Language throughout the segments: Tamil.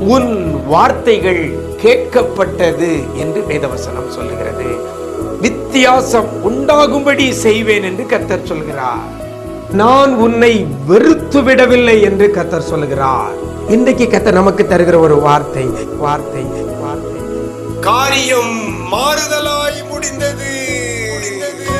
உன் வார்த்தைகள் கேட்கப்பட்டது என்று வேதவசனம் சொல்லுகிறது. வித்தியாசம் உண்டாகும்படி செய்வேன் என்று கத்தர் சொல்கிறார். நான் உன்னை வெறுத்து விடவில்லை என்று கத்தர் சொல்கிறார். இன்றைக்கு கத்தர் நமக்கு தருகிற ஒரு வார்த்தை வார்த்தை வார்த்தை. காரியம் மாறுதலாய் முடிந்தது முடிந்தது.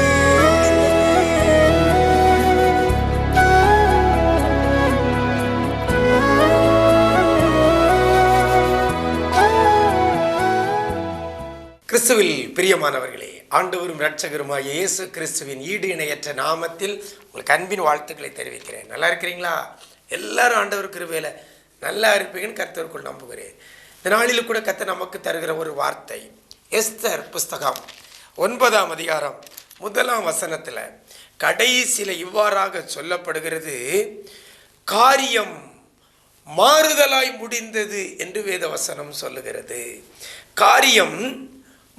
கிறிஸ்துவில் பிரியமானவர்களே ஆண்டவரும் இரட்சகருமாய் இயேசு கிறிஸ்துவின் ஈடு இணையற்ற நாமத்தில் உங்களுக்கு அன்பின் வாழ்த்துக்களை தெரிவிக்கிறேன். நல்லா இருக்கிறீங்களா? எல்லாரும் ஆண்டவர் கிருபையில் நல்லா இருப்பீங்கன்னு கர்த்தருக்குள் நம்புகிறேன். இந்த நாளில் கூட கத்தை நமக்கு தருகிற ஒரு வார்த்தை எஸ்தர் புஸ்தகம் ஒன்பதாம் அதிகாரம் முதலாம் வசனத்தில் கடைசியில் இவ்வாறாக சொல்லப்படுகிறது காரியம் மாறுதலாய் முடிந்தது என்று வேத வசனம் சொல்லுகிறது. காரியம்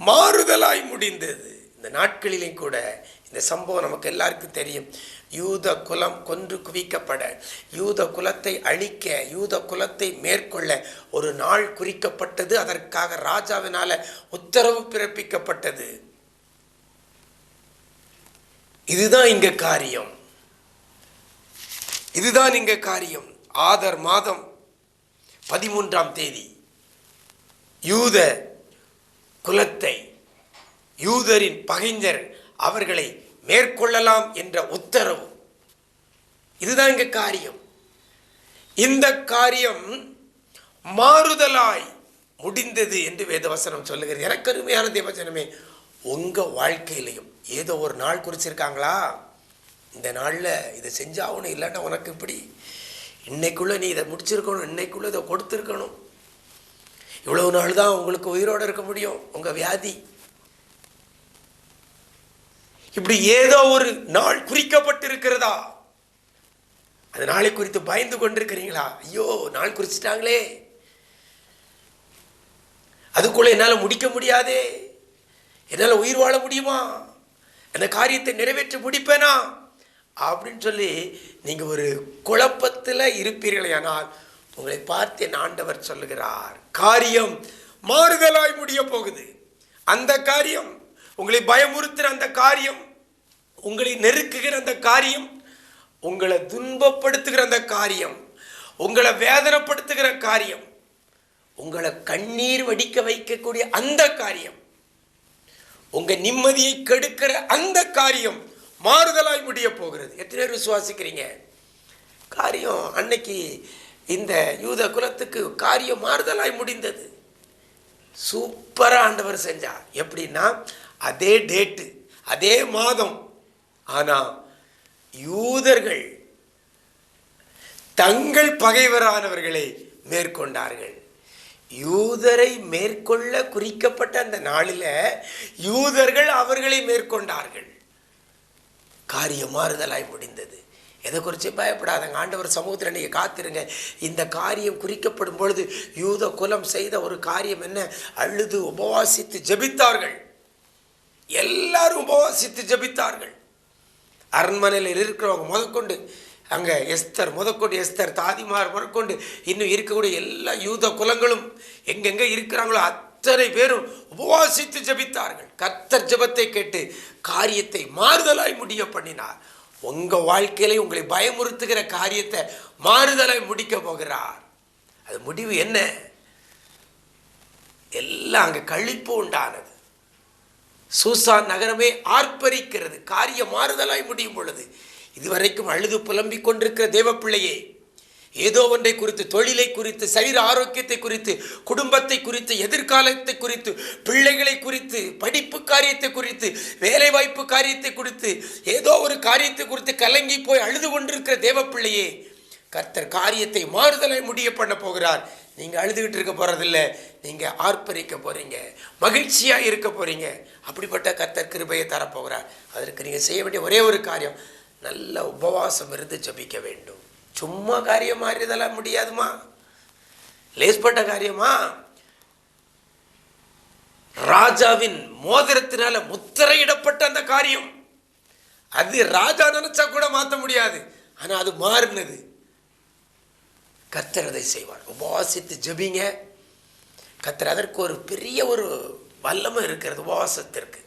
மாறுதலாய் முடிந்தது. இந்த நாட்களிலே கூட இந்த சம்பவம் நமக்கு எல்லாருக்கும் தெரியும். யூத குலம் கொன்று குவிக்கப்பட யூத குலத்தை அழிக்க யூத குலத்தை மேற்கொள்ள ஒரு நாள் குறிக்கப்பட்டது. அதற்காக ராஜாவினால உத்தரவு பிறப்பிக்கப்பட்டது. இதுதான் இங்க காரியம். இதுதான் இங்க காரியம். ஆதர் மாதம் பதிமூன்றாம் தேதி. யூத குலத்தை யூதரின் பகைஞர் அவர்களை மேற்கொள்ளலாம் என்ற உத்தரவு. இதுதான் இங்கே காரியம். இந்த காரியம் மாறுதலாய் முடிந்தது என்று வேதவசனம் சொல்லுகிறது. எனக்கு அருமையான தேவச்சனமே உங்கள் வாழ்க்கையிலையும் ஏதோ ஒரு நாள் குறிச்சிருக்காங்களா? இந்த நாளில் இதை செஞ்சாகணும் இல்லைன்னா உனக்கு இப்படி இன்னைக்குள்ளே நீ இதை முடிச்சிருக்கணும் இன்னைக்குள்ளே இதை கொடுத்துருக்கணும். இவ்வளவு நாள் தான் உங்களுக்கு உயிரோடு இருக்க முடியும் உங்கள் வியாதி. இப்படி ஏதோ ஒரு நாள் குறிக்கப்பட்டிருக்கிறதா? அந்த நாளை குறித்து பயந்து கொண்டிருக்கிறீங்களா? ஐயோ நாள் குறிச்சிட்டாங்களே. அதுக்குள்ள என்னால் முடிக்க முடியாதே. என்னால் உயிர் வாழ முடியுமா? அந்த காரியத்தை நிறைவேற்ற முடிப்பேனா? அப்படின்னு சொல்லி நீங்கள் ஒரு குழப்பத்தில் இருப்பீர்களேயானால் உங்களை பார்த்து என் ஆண்டவர் சொல்லுகிறார் காரியம் மாறுதலாய் முடிய போகுது. அந்த காரியம் உங்களை பயமுறுத்துகிற அந்த காரியம் உங்களை நெருக்குகிற அந்த காரியம் உங்களை துன்பப்படுத்துகிற அந்த காரியம் உங்களை வேதனைப்படுத்துகிற காரியம் உங்களை கண்ணீர் வடிக்க வைக்கக்கூடிய அந்த காரியம் உங்கள் நிம்மதியை கெடுக்கிற அந்த காரியம் மாறுதலாய் முடிய போகிறது. எத்தனை பேர் விசுவாசிக்கிறீங்க? காரியம் அன்னைக்கு இந்த யூத குலத்துக்கு காரியம் மாறுதலாய் முடிந்தது. சூப்பராக ஆண்டவர் செஞ்சார். எப்படின்னா அதே டேட்டு அதே மாதம். ஆனால் யூதர்கள் தங்கள் பகைவரானவர்களை மேற்கொண்டார்கள். யூதரை மேற்கொள்ள குறிக்கப்பட்ட அந்த நாளில் யூதர்கள் அவர்களை மேற்கொண்டார்கள். காரியம் மாறுதலாய் முடிந்தது. எதை குறித்து பயப்படாதங்க. ஆண்டவர் சமூகத்தில் நீங்கள் காத்திருங்க. இந்த காரியம் குறிக்கப்படும் பொழுது யூத குலம் செய்த ஒரு காரியம் என்ன? அழுது உபவாசித்து ஜெபித்தார்கள். எல்லாரும் உபவாசித்து ஜபித்தார்கள். அரண்மனையில் இருக்கிறவங்க முதற்கொண்டு அங்கே எஸ்தர் முதற்கொண்டு எஸ்தர் தாதிமார் முதற்கொண்டு இன்னும் இருக்கக்கூடிய எல்லா யூத குலங்களும் எங்கெங்கே இருக்கிறாங்களோ அத்தனை பேரும் உபவாசித்து ஜெபித்தார்கள். கர்த்தர் ஜபத்தை கேட்டு காரியத்தை மாறுதலாய் முடிய பண்ணினார். உங்கள் வாழ்க்கையிலே உங்களை பயமுறுத்துகிற காரியத்தை மாறுதலாய் முடிக்க போகிறார். அது முடிவு என்ன? எல்லாம் அங்கே கழிப்பு உண்டானது. சூசான் நகரமே ஆர்ப்பரிக்கிறது. காரிய மாறுதலாய் முடியும் பொழுது. இதுவரைக்கும் அழுது புலம்பிக் கொண்டிருக்கிற தேவப்பிள்ளையே ஏதோ ஒன்றை குறித்து தொழிலை குறித்து சரீர ஆரோக்கியத்தை குறித்து குடும்பத்தை குறித்து எதிர்காலத்தை குறித்து பிள்ளைகளை குறித்து படிப்பு காரியத்தை குறித்து வேலைவாய்ப்பு காரியத்தை குறித்து ஏதோ ஒரு காரியத்தை குறித்து கலங்கி போய் அழுது கொண்டிருக்கிற தேவப்பிள்ளையே கர்த்தர் காரியத்தை மாறுதலை முடிய பண்ண போகிறார். நீங்கள் அழுதுகிட்டு இருக்க போகிறதில்ல நீங்கள் ஆர்ப்பரிக்க போகிறீங்க மகிழ்ச்சியாக இருக்க போகிறீங்க அப்படிப்பட்ட கர்த்தர் கிருபையை தரப்போகிறார். அதற்கு நீங்கள் செய்ய வேண்டிய ஒரே ஒரு காரியம் நல்ல உபவாசம் இருந்து ஜபிக்க வேண்டும். சும்மா காரியம் மாறியதெல்லாம் முடியாதுமா? லேஸ்பட்ட காரியமா? ராஜாவின் மோதிரத்தினால முத்திரையிடப்பட்ட அந்த காரியம். அது ராஜா நினைச்சா கூட மாற்ற முடியாது. ஆனால் அது மாறினது. கத்திரதை செய்வார். உபவாசித்து ஜெபிங்க. கத்திர அதற்கு ஒரு பெரிய ஒரு வல்லமை இருக்கிறது உபவாசத்திற்கு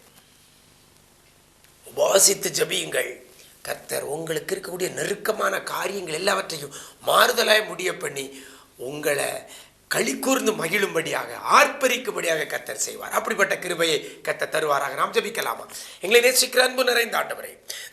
உபவாசித்து ஜெபியுங்கள். கர்த்தர் உங்களுக்கு இருக்கக்கூடிய நெருக்கமான காரியங்கள் எல்லாவற்றையும் மாறுதலாய் முடிய பண்ணி உங்களை களி கூர்ந்து மகிழும்படியாக ஆர்ப்பரிக்கும்படியாக கத்தர் செய்வார். அப்படிப்பட்ட கிருபையை கத்த தருவாராக. நாம் ஜபிக்கலாமா? எங்களை நேசிக்கிற அன்பு நிறைந்த ஆண்டவரை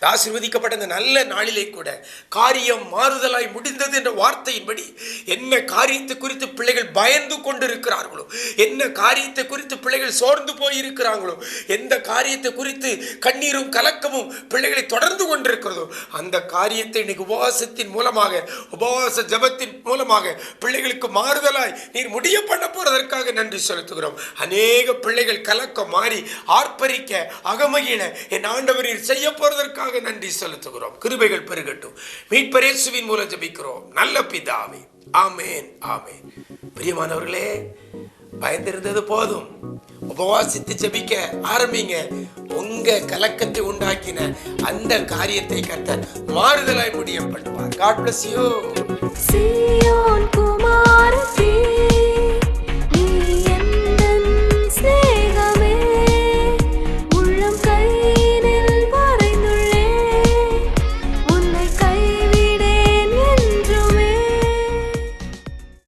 ஆசீர்வதிக்கப்பட்ட இந்த நல்ல நாளிலே கூட காரியம் மாறுதலாய் முடிந்தது என்ற வார்த்தையின்படி என்ன காரியத்தை குறித்து பிள்ளைகள் பயந்து கொண்டிருக்கிறார்களோ என்ன காரியத்தை குறித்து பிள்ளைகள் சோர்ந்து போய் இருக்கிறாங்களோ எந்த காரியத்தை குறித்து கண்ணீரும் கலக்கமும் பிள்ளைகளை தொடர்ந்து கொண்டிருக்கிறதோ அந்த காரியத்தை இன்னைக்கு உபவாசத்தின் மூலமாக உபவாச ஜபத்தின் மூலமாக பிள்ளைகளுக்கு மாறுதலாய் நீர் முடிய பண்ண போறதற்காக நன்றி செலுத்துகிறோம். அநேக பிள்ளைகள் கலக்கம் மாறி ஆர்ப்பரிக்க அகமகிழ என் ஆண்டவர் நீர் செய்ய போறதற்காக நன்றி செலுத்துகிறோம். கிருபைகள் பெருகட்டும். மீட்பரேசுவின் மூலம் ஜெபிக்கிறோம். நல்ல பிதாவே ஆமேன். ஆமேன் பிரியமானவர்களே பயந்திருந்தது போதும். உபவாசித்து ஜபிக்க ஆரம்பிங்க. உங்க கலக்கத்தை உண்டாக்கின அந்த காரியத்தை கர்த்தர் மாறுதலாய் முடிய காட் பிளஸ் யூ குமார்